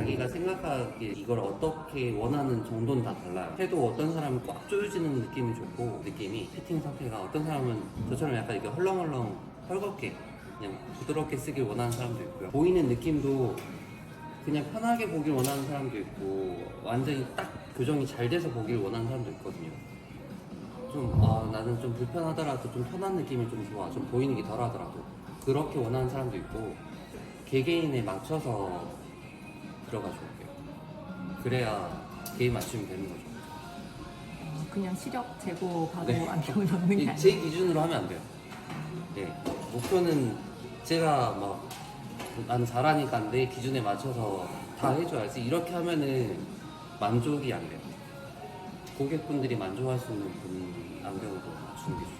자기가 생각하기에 이걸 어떻게 원하는 정도는 다 달라요. 해도 어떤 사람은 꽉 조여지는 느낌이 좋고 느낌이 피팅 상태가 어떤 사람은 저처럼 약간 이렇게 헐렁헐렁 헐겁게 그냥 부드럽게 쓰길 원하는 사람도 있고요. 보이는 느낌도 그냥 편하게 보길 원하는 사람도 있고 완전히 딱 교정이 잘 돼서 보길 원하는 사람도 있거든요. 좀 아, 나는 좀 불편하더라도 좀 편한 느낌이 좀 좋아. 좀 보이는 게 덜하더라도 그렇게 원하는 사람도 있고 개개인에 맞춰서 들어가 줘야 돼요. 그래야 개인 맞춤이 되는 거죠. 어, 그냥 시력 재고 바로 네. 안경을 넣는 게 이- 아니라 제 기준으로 하면 안 돼요. 네. 목표는 제가 막 나는 잘하니까 내 기준에 맞춰서 다 해줘야지. 이렇게 하면은 만족이 안 돼요. 고객분들이 만족할 수 있는 분 안경으로 맞추는 게 좋죠.